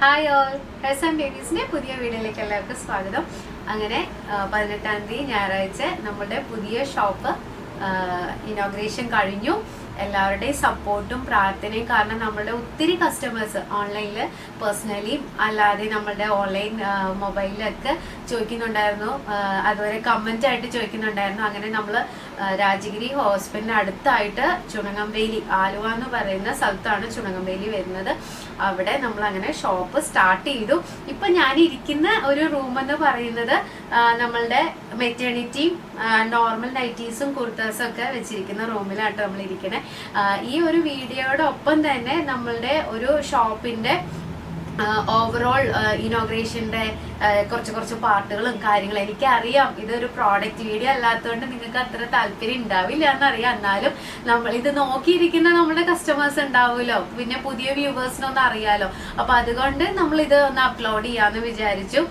Hi all ഹെസ് and ബേബീസിന്റെ പുതിയ വീഡിയോയിലേക്ക് എല്ലാവർക്കും സ്വാഗതം. അങ്ങനെ പതിനെട്ടാം തീയതി ഞായറാഴ്ച നമ്മുടെ പുതിയ ഷോപ്പ് ഇനോഗ്രേഷൻ കഴിഞ്ഞു. എല്ലാവരുടെയും സപ്പോർട്ടും പ്രാർത്ഥനയും കാരണം നമ്മളുടെ ഒത്തിരി കസ്റ്റമേഴ്സ് ഓൺലൈനിൽ പേഴ്സണലി അല്ലാതെ നമ്മളുടെ ഓൺലൈൻ മൊബൈലിലൊക്കെ ചോദിക്കുന്നുണ്ടായിരുന്നു. അതുപോലെ കമന്റ് ആയിട്ട് ചോദിക്കുന്നുണ്ടായിരുന്നു. അങ്ങനെ നമ്മൾ രാജഗിരി ഹോസ്പിറ്റലിന് അടുത്തായിട്ട് ചുണങ്ങംവേലി ആലുവ എന്ന് പറയുന്ന സ്ഥലത്താണ് ചുണങ്ങംവേലി വരുന്നത്. അവിടെ നമ്മൾ അങ്ങനെ ഷോപ്പ് സ്റ്റാർട്ട് ചെയ്തു. ഇപ്പൊ ഞാൻ ഇരിക്കുന്ന ഒരു റൂം എന്ന് പറയുന്നത് നമ്മളുടെ മെറ്റേണിറ്റിയും നോർമൽ നൈറ്റീസും കുർത്താസും ഒക്കെ വെച്ചിരിക്കുന്ന റൂമിലാട്ടോ നമ്മൾ ഇരിക്കണേ ഈ ഒരു വീഡിയോടൊപ്പം തന്നെ നമ്മളുടെ ഒരു ഷോപ്പിന്റെ ഓവറോൾ ഇനോഗ്രേഷന്റെ കുറച്ച് കുറച്ച് പാർട്ടുകളും കാര്യങ്ങളും. എനിക്കറിയാം ഇതൊരു പ്രോഡക്റ്റ് വീഡിയോ അല്ലാത്തതുകൊണ്ട് നിങ്ങൾക്ക് അത്ര താല്പര്യം ഉണ്ടാവില്ല എന്നറിയാം. എന്നാലും നമ്മൾ ഇത് നോക്കിയിരിക്കുന്ന നമ്മുടെ കസ്റ്റമേഴ്സ് ഉണ്ടാവുമല്ലോ. പിന്നെ പുതിയ വ്യൂവേഴ്സിനൊന്നും അറിയാലോ. അപ്പൊ അതുകൊണ്ട് നമ്മൾ ഇത് ഒന്ന് അപ്ലോഡ് ചെയ്യാന്ന് വിചാരിച്ചു.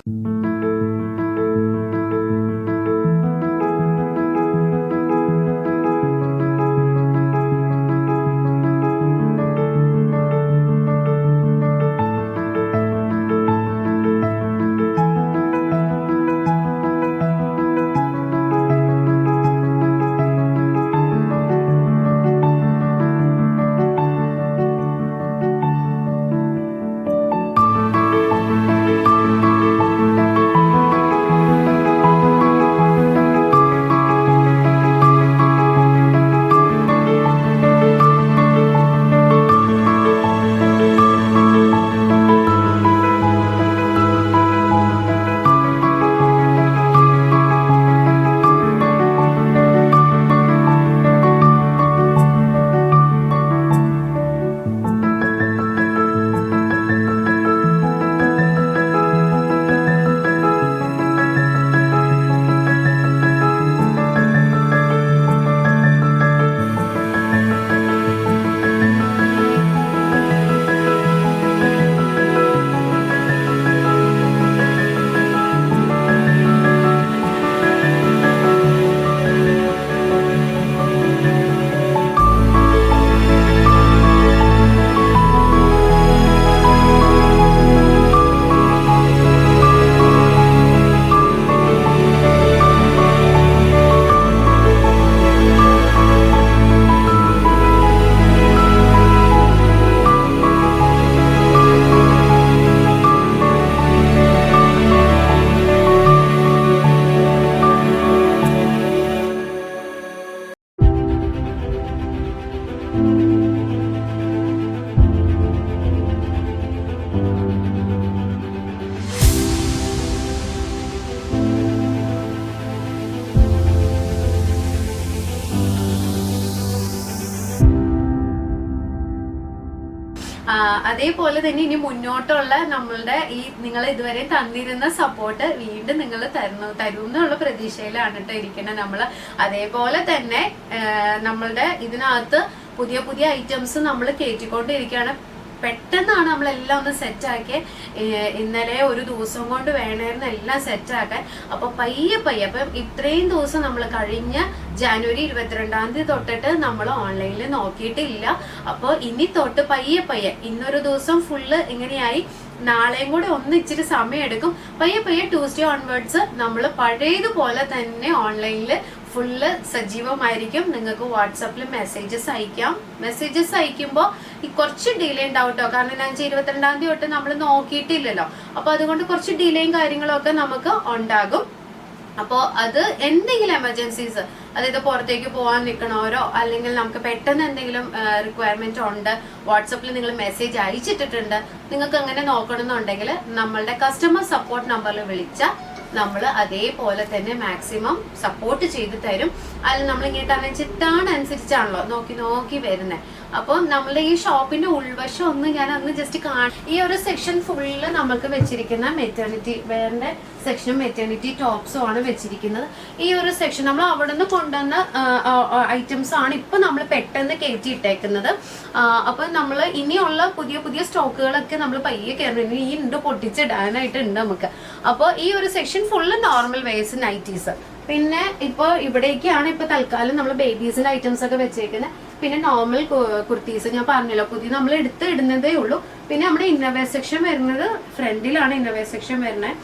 അതേപോലെ തന്നെ ഇനി മുന്നോട്ടുള്ള നമ്മളുടെ ഈ നിങ്ങൾ ഇതുവരെ തന്നിരുന്ന സപ്പോർട്ട് വീണ്ടും നിങ്ങൾ തരുന്നു തരും എന്നുള്ള പ്രതീക്ഷയിലാണ് കേട്ടോ ഇരിക്കുന്നത് നമ്മൾ. അതേപോലെ തന്നെ നമ്മളുടെ ഇതിനകത്ത് പുതിയ പുതിയ ഐറ്റംസ് നമ്മൾ കയറ്റിക്കൊണ്ടിരിക്കുകയാണ് പെട്ടെന്നാണ് നമ്മളെല്ലാം ഒന്ന് സെറ്റാക്കി ഇന്നലെ ഒരു ദിവസം കൊണ്ട് വേണമായിരുന്നു എല്ലാം സെറ്റാക്കാൻ. അപ്പൊ പയ്യെ പയ്യെ അപ്പം ഇത്രയും ദിവസം നമ്മൾ കഴിഞ്ഞ ജാനുവരി ഇരുപത്തിരണ്ടാം തീയതി തൊട്ടിട്ട് നമ്മൾ ഓൺലൈനിൽ നോക്കിയിട്ടില്ല. അപ്പോൾ ഇനി തൊട്ട് പയ്യെ പയ്യെ ഇന്നൊരു ദിവസം ഫുള്ള് ഇങ്ങനെയായി. നാളെയും കൂടെ ഒന്ന് ഇച്ചിരി സമയം എടുക്കും. പയ്യെ പയ്യെ ട്യൂസ്ഡേ ഓൺവേർഡ്സ് നമ്മൾ പഴയതുപോലെ തന്നെ ഓൺലൈനിൽ ഫുള്ള് സജീവമായിരിക്കും. നിങ്ങൾക്ക് വാട്സപ്പിൽ മെസ്സേജസ് അയക്കാം. മെസ്സേജസ് അയക്കുമ്പോൾ ഈ കുറച്ച് ഡിലേ ഉണ്ടാവും കേട്ടോ കാരണം ഞാൻ ഇരുപത്തിരണ്ടാം തീയതി തൊട്ട് നമ്മൾ നോക്കിയിട്ടില്ലല്ലോ. അപ്പോൾ അതുകൊണ്ട് കുറച്ച് ഡിലേയും കാര്യങ്ങളൊക്കെ നമുക്ക് ഉണ്ടാകും. അപ്പോൾ അത് എന്തെങ്കിലും എമർജൻസീസ് അതായത് പുറത്തേക്ക് പോകാൻ നിൽക്കണവരോ അല്ലെങ്കിൽ നമുക്ക് പെട്ടെന്ന് എന്തെങ്കിലും റിക്വയർമെന്റ് ഉണ്ട് വാട്സപ്പിൽ നിങ്ങൾ മെസ്സേജ് അയച്ചിട്ടിട്ടുണ്ട് നിങ്ങൾക്ക് അങ്ങനെ നോക്കണമെന്നുണ്ടെങ്കിൽ നമ്മളുടെ കസ്റ്റമർ സപ്പോർട്ട് നമ്പറിൽ വിളിച്ചാൽ നമ്മൾ അതേപോലെ തന്നെ മാക്സിമം സപ്പോർട്ട് ചെയ്ത് തരും. അല്ല നമ്മൾ ഇങ്ങനെ ചിട്ടാണ് അനുസരിച്ചാണല്ലോ നോക്കി നോക്കി വരുന്നത് അപ്പോൾ നമ്മളുടെ ഈ ഷോപ്പിന്റെ ഉൾവശം ഒന്ന് ഞാൻ അന്ന് ജസ്റ്റ് കാണും ഈ ഒരു സെക്ഷൻ ഫുള്ള് നമുക്ക് വെച്ചിരിക്കുന്ന മെറ്റേണിറ്റി വേറെ സെക്ഷനും മെറ്റേണിറ്റി ടോപ്സും ആണ് വെച്ചിരിക്കുന്നത്. ഈ ഒരു സെക്ഷൻ നമ്മൾ അവിടെ നിന്ന് കൊണ്ടുവന്ന ഐറ്റംസ് ആണ് ഇപ്പൊ നമ്മൾ പെട്ടെന്ന് കയറ്റി ഇട്ടേക്കുന്നത് അപ്പൊ നമ്മൾ ഇനിയുള്ള പുതിയ പുതിയ സ്റ്റോക്കുകളൊക്കെ നമ്മൾ പയ്യെ കയറുന്നു ഇനി ഉണ്ട് പൊട്ടിച്ചിടാനായിട്ട് ഉണ്ട് നമുക്ക്. അപ്പോൾ ഈ ഒരു section full normal wears nighties പിന്നെ ഇപ്പൊ ഇവിടേക്കാണ് ഇപ്പൊ തൽക്കാലം നമ്മൾ ബേബീസിന്റെ ഐറ്റംസ് ഒക്കെ വെച്ചേക്കുന്നത് പിന്നെ നോർമൽ കുർത്തീസ് ഞാൻ പറഞ്ഞല്ലോ പുതിയ നമ്മൾ എടുത്ത് ഇടുന്നതേ ഉള്ളൂ. പിന്നെ നമ്മുടെ ഇന്നോവേർ സെക്ഷൻ വരുന്നത് ഫ്രണ്ടിലാണ് ഇന്നോവേർ സെക്ഷൻ വരുന്നത്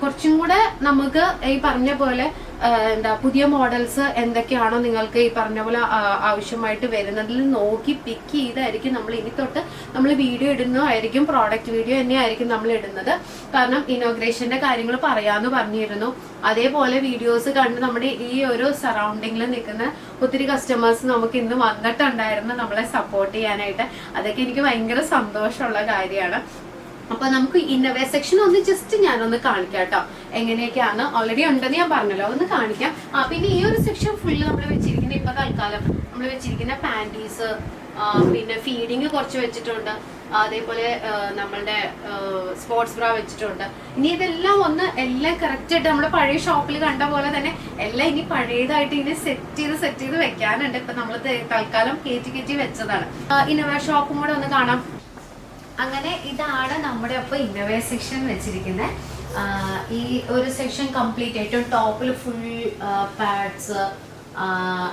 കുറച്ചും കൂടെ നമുക്ക് ഈ പറഞ്ഞ പോലെ എന്താ പുതിയ മോഡൽസ് എന്തൊക്കെയാണോ നിങ്ങൾക്ക് ഈ പറഞ്ഞ പോലെ ആവശ്യമായിട്ട് വരുന്നതിൽ നോക്കി പിക്ക് ചെയ്തായിരിക്കും നമ്മൾ ഇനി തൊട്ട് നമ്മൾ വീഡിയോ ഇടുന്നതായിരിക്കും പ്രോഡക്റ്റ് വീഡിയോ തന്നെയായിരിക്കും നമ്മൾ ഇടുന്നത്. കാരണം ഇനോഗ്രേഷന്റെ കാര്യങ്ങൾ പറയാമെന്ന് പറഞ്ഞിരുന്നു. അതേപോലെ വീഡിയോസ് കണ്ട് നമ്മുടെ ഈ ഒരു സറൗണ്ടിങ്ങിൽ നിൽക്കുന്ന ഒത്തിരി കസ്റ്റമേഴ്സ് നമുക്ക് ഇന്ന് വന്നിട്ടുണ്ടായിരുന്നു നമ്മളെ സപ്പോർട്ട് ചെയ്യാനായിട്ട്. അതൊക്കെ എനിക്ക് ഭയങ്കര സന്തോഷമുള്ള കാര്യമാണ്. അപ്പൊ നമുക്ക് ഇന്നവേ സെക്ഷൻ ഒന്ന് ജസ്റ്റ് ഞാനൊന്ന് കാണിക്കാം കേട്ടോ എങ്ങനെയൊക്കെയാണ്? ഓൾറെഡി ഉണ്ടെന്ന് ഞാൻ പറഞ്ഞല്ലോ. ഒന്ന് കാണിക്കാം. ആ പിന്നെ ഈ ഒരു സെക്ഷൻ ഫുള്ള് നമ്മൾ വെച്ചിരിക്കുന്ന ഇപ്പൊ തൽക്കാലം നമ്മൾ വെച്ചിരിക്കുന്ന പാന്റീസ് പിന്നെ ഫീഡിങ് കുറച്ച് വെച്ചിട്ടുണ്ട്. അതേപോലെ നമ്മളുടെ സ്പോർട്സ് ബ്രാ വെച്ചിട്ടുണ്ട്. ഇനി ഇതെല്ലാം ഒന്ന് എല്ലാം കറക്റ്റ് ആയിട്ട് നമ്മുടെ പഴയ ഷോപ്പിൽ കണ്ട പോലെ തന്നെ എല്ലാം ഇനി പഴയതായിട്ട് ഇനി സെറ്റ് ചെയ്ത് സെറ്റ് ചെയ്ത് വെക്കാനുണ്ട്. ഇപ്പൊ നമ്മൾ തൽക്കാലം കയറ്റി കയറ്റി വെച്ചതാണ്. ഇന്നോവ ഷോപ്പും കൂടെ ഒന്ന് കാണാം. അങ്ങനെ ഇതാണ് നമ്മുടെ ഒപ്പം ഇന്നവേ സെക്ഷൻ വെച്ചിരിക്കുന്നത് ഈ ഒരു സെക്ഷൻ കംപ്ലീറ്റ് ഏറ്റവും ടോപ്പിൽ ഫുൾ പാഡ്സ്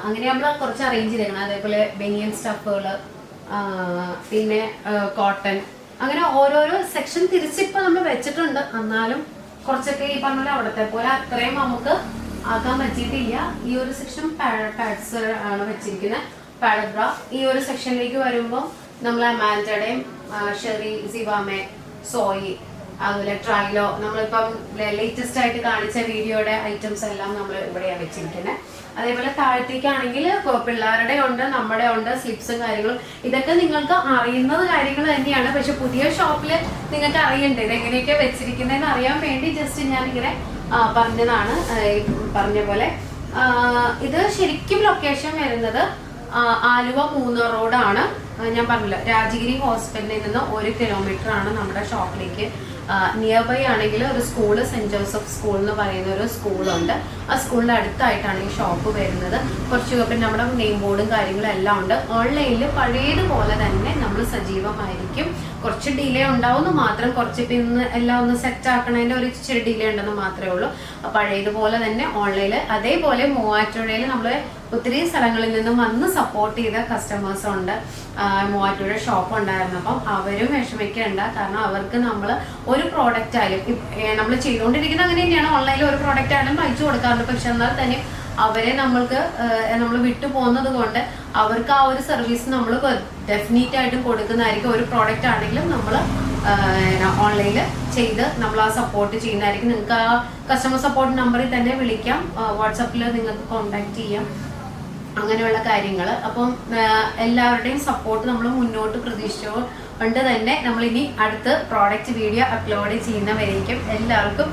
അങ്ങനെ നമ്മൾ കുറച്ച് അറേഞ്ച് ചെയ്തേക്കണം അതേപോലെ ബനിയൻ സ്റ്റഫുകൾ പിന്നെ കോട്ടൺ അങ്ങനെ ഓരോരോ സെക്ഷൻ തിരിച്ചിപ്പോൾ നമ്മൾ വെച്ചിട്ടുണ്ട്. എന്നാലും കുറച്ചൊക്കെ ഈ പറഞ്ഞ പോലെ അവിടുത്തെ പോലെ അത്രയും നമുക്ക് ആക്കാൻ പറ്റിയിട്ടില്ല. ഈ ഒരു സെക്ഷൻ പാഡ്സ് ആണ് വെച്ചിരിക്കുന്നത് പാഡ് ബ്ര ഈ ഒരു സെക്ഷനിലേക്ക് വരുമ്പോൾ നമ്മൾ അമാൻഡയുടെയും ഷെറി സിവാമെ സോയി അതുപോലെ ട്രൈലോ നമ്മളിപ്പം ലേറ്റസ്റ്റ് ആയിട്ട് കാണിച്ച വീഡിയോയുടെ ഐറ്റംസ് എല്ലാം നമ്മൾ ഇവിടെയാണ് വെച്ചിരിക്കുന്നത് അതേപോലെ താഴത്തേക്കാണെങ്കിൽ പിള്ളേരുടെ ഉണ്ട് നമ്മുടെ ഉണ്ട് സ്ലിപ്സും കാര്യങ്ങളും. ഇതൊക്കെ നിങ്ങൾക്ക് അറിയുന്നത് കാര്യങ്ങൾ തന്നെയാണ്. പക്ഷെ പുതിയ ഷോപ്പിൽ നിങ്ങൾക്ക് അറിയണ്ടേ? ഇതെങ്ങനെയൊക്കെ വെച്ചിരിക്കുന്നതെന്ന് അറിയാൻ വേണ്ടി ജസ്റ്റ് ഞാനിങ്ങനെ പറഞ്ഞതാണ്. പറഞ്ഞ പോലെ. ഇത് ശരിക്കും ലൊക്കേഷൻ വരുന്നത് ആലുവ മൂന്നാർ റോഡാണ്. ഞാൻ പറഞ്ഞില്ല രാജഗിരി ഹോസ്പിറ്റലിൽ നിന്ന് ഒരു കിലോമീറ്റർ ആണ് നമ്മുടെ ഷോപ്പിലേക്ക് നിയർ ബൈ ആണെങ്കിൽ ഒരു സ്കൂൾ സെന്റ് ജോസഫ് സ്കൂൾ എന്ന് പറയുന്ന ഒരു സ്കൂളുണ്ട് ആ സ്കൂളിന്റെ അടുത്തായിട്ടാണ് ഈ ഷോപ്പ് വരുന്നത്. കുറച്ച് പിന്നെ നമ്മുടെ നെയിം ബോർഡും കാര്യങ്ങളും എല്ലാം ഉണ്ട്. ഓൺലൈനിൽ പഴയതുപോലെ തന്നെ നമ്മൾ സജീവമായിരിക്കും. കുറച്ച് ഡിലേ ഉണ്ടാവുമെന്ന് മാത്രം കുറച്ച് ഇപ്പം എല്ലാം ഒന്ന് സെറ്റ് ആക്കണതിന്റെ ഒരു ഇച്ചിരി ഡിലേ ഉണ്ടെന്ന് മാത്രമേ ഉള്ളൂ. പഴയതുപോലെ തന്നെ ഓൺലൈനിൽ അതേപോലെ മൂവാറ്റുപുഴയിൽ നമ്മൾ ഒത്തിരി സ്ഥലങ്ങളിൽ നിന്നും വന്ന് സപ്പോർട്ട് ചെയ്ത കസ്റ്റമേഴ്സ് ഉണ്ട്. മൂവാറ്റുപുഴ ഷോപ്പ് ഉണ്ടായിരുന്നു. അപ്പം അവരും വിഷമിക്കേണ്ട. കാരണം അവർക്ക് നമ്മൾ ഒരു പ്രോഡക്റ്റ് ആയാലും നമ്മൾ ചെയ്തുകൊണ്ടിരിക്കുന്നത് അങ്ങനെ തന്നെയാണ്. ഓൺലൈനിൽ ഒരു പ്രോഡക്റ്റ് ആയാലും അയച്ചു കൊടുക്കാറുണ്ട്. പക്ഷെ എന്നാൽ തന്നെ അവരെ നമ്മൾക്ക് നമ്മൾ വിട്ടു പോകുന്നത് കൊണ്ട് അവർക്ക് ആ ഒരു സർവീസ് നമ്മൾ ഡെഫിനറ്റ് ആയിട്ടും കൊടുക്കുന്നതായിരിക്കും. ഒരു പ്രോഡക്റ്റ് ആണെങ്കിലും നമ്മൾ ഓൺലൈനിൽ ചെയ്ത് നമ്മൾ ആ സപ്പോർട്ട് ചെയ്യുന്നതായിരിക്കും. നിങ്ങൾക്ക് ആ കസ്റ്റമർ സപ്പോർട്ട് നമ്പറിൽ തന്നെ വിളിക്കാം. വാട്സപ്പിൽ നിങ്ങൾക്ക് കോൺടാക്ട് ചെയ്യാം. അങ്ങനെയുള്ള കാര്യങ്ങൾ അപ്പം എല്ലാവരുടെയും സപ്പോർട്ട് നമ്മൾ മുന്നോട്ട് പ്രതീക്ഷിച്ചുകൊണ്ട് തന്നെ നമ്മൾ ഇനി അടുത്ത് പ്രോഡക്റ്റ് വീഡിയോ അപ്ലോഡ് ചെയ്യുന്നവരേക്കും എല്ലാവർക്കും